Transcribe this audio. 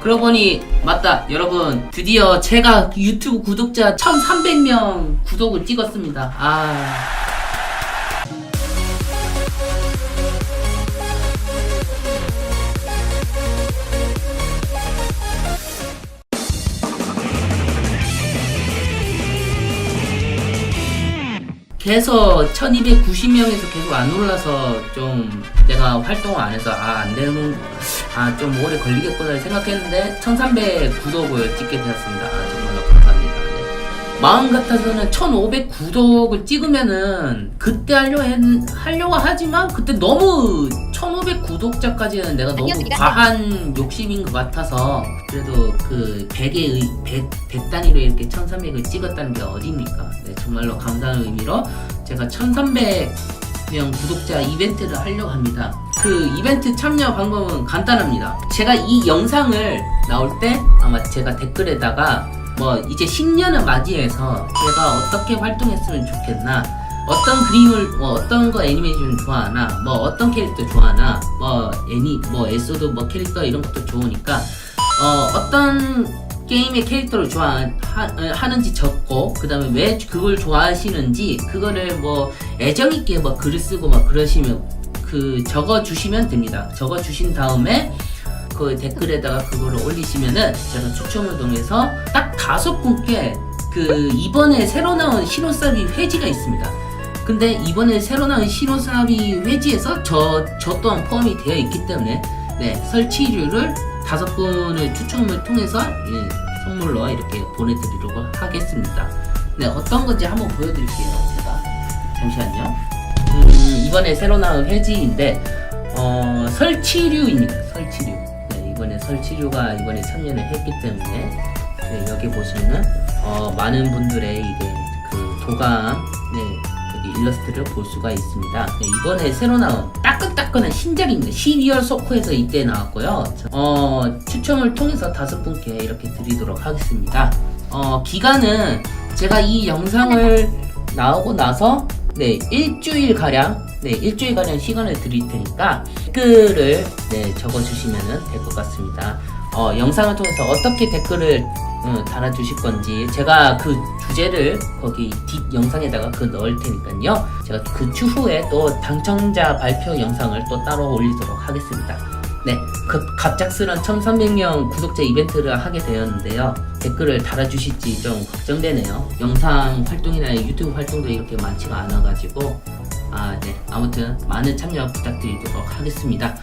그러고 보니 맞다 여러분. 드디어 제가 유튜브 구독자 1300명 구독을 찍었습니다. 아 계속 1290명에서 계속 안 올라서 좀 내가 활동을 안 해서 아 안 되는 아 좀 오래 걸리겠구나 생각했는데 1300 구독을 찍게 되었습니다. 아, 마음 같아서는 1500 구독을 찍으면은 그때 하려 했, 하려고 하지만 그때 너무 1500 구독자까지는 내가 너무 과한 욕심인 것 같아서 그래도 그 100의 100, 100 단위로 이렇게 1300을 찍었다는 게 어딥니까? 네, 정말로 감사한 의미로 제가 1300명 구독자 이벤트를 하려고 합니다. 그 이벤트 참여 방법은 간단합니다. 제가 이 영상을 나올 때 아마 제가 댓글에다가 뭐 이제 신년을 맞이해서 제가 어떻게 활동했으면 좋겠나 어떤 그림을 뭐 어떤 거 애니메이션 좋아하나 뭐 어떤 캐릭터 좋아하나 뭐 애니 뭐 에소드 뭐 캐릭터 이런 것도 좋으니까 어 어떤 게임의 캐릭터를 좋아하는지 적고 그 다음에 왜 그걸 좋아하시는지 그거를 뭐 애정 있게 뭐 글을 쓰고 막 그러시면 그 적어 주시면 됩니다. 적어 주신 다음에 그 댓글에다가 그거를 올리시면은 제가 추첨을 통해서 딱 다섯 분께 그 이번에 새로 나온 신호사비 회지가 있습니다. 근데 이번에 새로 나온 신호사비 회지에서 저, 저 또한 포함이 되어 있기 때문에 네, 설치료를 다섯 분을 추첨을 통해서 예, 선물로 이렇게 보내드리려고 하겠습니다. 네, 어떤 건지 한번 보여드릴게요. 제가 잠시만요. 음, 이번에 새로 나온 회지인데 어, 설치류입니다. 설치류. 네, 이번에 설치류가 이번에 참여를 했기 때문에 네, 여기 보시면은 어, 많은 분들의 이게 그 도감 네, 여기 일러스트를 볼 수가 있습니다. 네, 이번에 새로 나온 따끈따끈한 신작입니다. 12월 소코에서 이때 나왔고요. 어, 추첨을 통해서 다섯 분께 이렇게 드리도록 하겠습니다. 어, 기간은 제가 이 영상을 나오고 나서 네 일주일 가량 네 일주일 가량 시간을 드릴 테니까 댓글을 네 적어주시면 될 것 같습니다. 어, 영상을 통해서 어떻게 댓글을 음, 달아주실 건지 제가 그 주제를 거기 뒷 영상에다가 그 넣을 테니까요. 제가 그 추후에 또 당첨자 발표 영상을 또 따로 올리도록 하겠습니다. 네, 그 갑작스런 1300명 구독자 이벤트를 하게 되었는데요. 댓글을 달아주실지 좀 걱정되네요. 영상 활동이나 유튜브 활동도 이렇게 많지가 않아가지고 아, 네. 아무튼 많은 참여 부탁드리도록 하겠습니다.